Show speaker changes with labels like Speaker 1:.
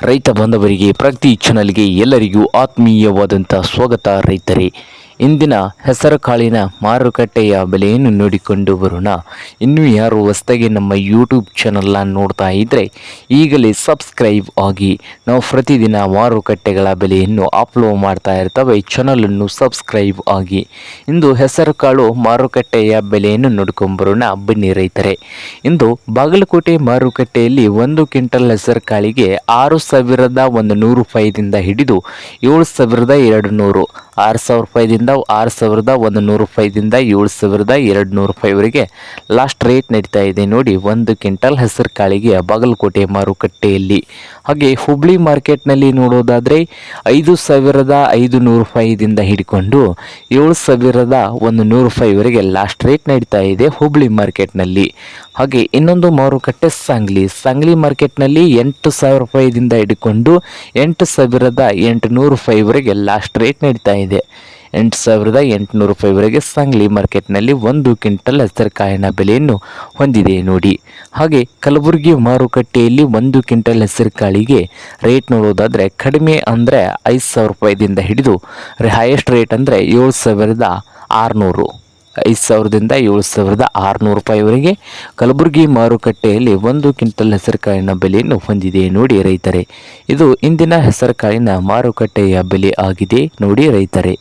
Speaker 1: ರೈತ ಬಾಂಧವರಿಗೆ ಪ್ರಗತಿ ಚಾನಲ್ಗೆ ಎಲ್ಲರಿಗೂ ಆತ್ಮೀಯವಾದಂಥ ಸ್ವಾಗತ ರೈತರೇ. ಇಂದಿನ ಹೆಸರುಕಾಳಿನ ಮಾರುಕಟ್ಟೆಯ ಬೆಲೆಯನ್ನು ನೋಡಿಕೊಂಡು ಬರೋಣ. ಇನ್ನೂ ಯಾರು ಹೊಸದಾಗಿ ನಮ್ಮ ಯೂಟ್ಯೂಬ್ ಚಾನಲ್ನ ನೋಡ್ತಾ ಇದ್ದರೆ ಈಗಲೇ ಸಬ್ಸ್ಕ್ರೈಬ್ ಆಗಿ. ನಾವು ಪ್ರತಿದಿನ ಮಾರುಕಟ್ಟೆಗಳ ಬೆಲೆಯನ್ನು ಅಪ್ಲೋಡ್ ಮಾಡ್ತಾ ಇರ್ತವೆ. ಚಾನಲನ್ನು ಸಬ್ಸ್ಕ್ರೈಬ್ ಆಗಿ. ಇಂದು ಹೆಸರುಕಾಳು ಮಾರುಕಟ್ಟೆಯ ಬೆಲೆಯನ್ನು ನೋಡ್ಕೊಂಬರೋಣ ಬನ್ನಿ ರೈತರೆ. ಇಂದು ಬಾಗಲಕೋಟೆ ಮಾರುಕಟ್ಟೆಯಲ್ಲಿ ಒಂದು ಕ್ವಿಂಟಲ್ ಹೆಸರು ಕಾಳಿಗೆ ಆರು ಸಾವಿರದ ಒಂದು ನೂರು ರೂಪಾಯಿದಿಂದ ಹಿಡಿದು ಏಳು ಸಾವಿರದ ಎರಡು ನೂರು ಆರು ಸಾವಿರ ರೂಪಾಯಿದಿಂದ ಆರು ಸಾವಿರದ ಒಂದು ನೂರು ರೂಪಾಯಿದಿಂದ ಏಳು ಸಾವಿರದ ಎರಡು ನೂರು ರೂಪಾಯಿವರೆಗೆ ಲಾಸ್ಟ್ ರೇಟ್ ನಡೀತಾ ಇದೆ ನೋಡಿ. ಒಂದು ಕ್ವಿಂಟಲ್ ಹೆಸರು ಕಾಳಿಗೆ ಬಾಗಲಕೋಟೆ ಮಾರುಕಟ್ಟೆಯಲ್ಲಿ. ಹಾಗೆ ಹುಬ್ಳಿ ಮಾರ್ಕೆಟ್ನಲ್ಲಿ ನೋಡೋದಾದರೆ ಐದು ಸಾವಿರದ ಐದು ನೂರು ರೂಪಾಯಿದಿಂದ ಹಿಡ್ಕೊಂಡು ಏಳು ಸಾವಿರದ ಒಂದು ನೂರು ರೂಪಾಯಿವರೆಗೆ ಲಾಸ್ಟ್ ರೇಟ್ ನಡೀತಾ ಇದೆ ಹುಬ್ಳಿ ಮಾರ್ಕೆಟ್ನಲ್ಲಿ. ಹಾಗೆ ಇನ್ನೊಂದು ಮಾರುಕಟ್ಟೆ ಸಂಗ್ಲಿ. ಸಂಗ್ಲಿ ಮಾರ್ಕೆಟ್ನಲ್ಲಿ ಎಂಟು ಸಾವಿರ ರೂಪಾಯಿದಿಂದ ಹಿಡ್ಕೊಂಡು ಎಂಟು ಸಾವಿರದ ಎಂಟು ನೂರು ರೂಪಾಯಿವರೆಗೆ ಲಾಸ್ಟ್ ರೇಟ್ ನಡೀತಾ ಇದೆ. ಎಂಟು ಸಾವಿರದ ಎಂಟುನೂರು ರೂಪಾಯಿವರೆಗೆ ಸಾಂಗ್ಲಿ ಮಾರ್ಕೆಟ್ನಲ್ಲಿ ಒಂದು ಕ್ವಿಂಟಲ್ ಹೆಸರುಕಾಳಿನ ಬೆಲೆಯನ್ನು ಹೊಂದಿದೆ ನೋಡಿ. ಹಾಗೆ ಕಲಬುರಗಿ ಮಾರುಕಟ್ಟೆಯಲ್ಲಿ ಒಂದು ಕ್ವಿಂಟಲ್ ಹೆಸರುಕಾಳಿಗೆ ರೇಟ್ ನೋಡೋದಾದರೆ ಕಡಿಮೆ ಅಂದರೆ ಐದು ಸಾವಿರ ರೂಪಾಯಿದಿಂದ ಹಿಡಿದು ಹೈಯೆಸ್ಟ್ ರೇಟ್ ಅಂದರೆ ಏಳು ಸಾವಿರದ ಆರುನೂರು. ಐದು ಸಾವಿರದಿಂದ ಏಳು ಸಾವಿರದ ಆರುನೂರು ರೂಪಾಯಿವರೆಗೆ ಕಲಬುರಗಿ ಮಾರುಕಟ್ಟೆಯಲ್ಲಿ ಒಂದು ಕ್ವಿಂಟಲ್ ಹೆಸರುಕಾಳಿನ ಬೆಲೆಯನ್ನು ಹೊಂದಿದೆ ನೋಡಿ ರೈತರೇ. ಇದು ಇಂದಿನ ಹೆಸರುಕಾಳಿನ ಮಾರುಕಟ್ಟೆಯ ಬೆಲೆ ಆಗಿದೆ, ನೋಡಿ ರೈತರೇ.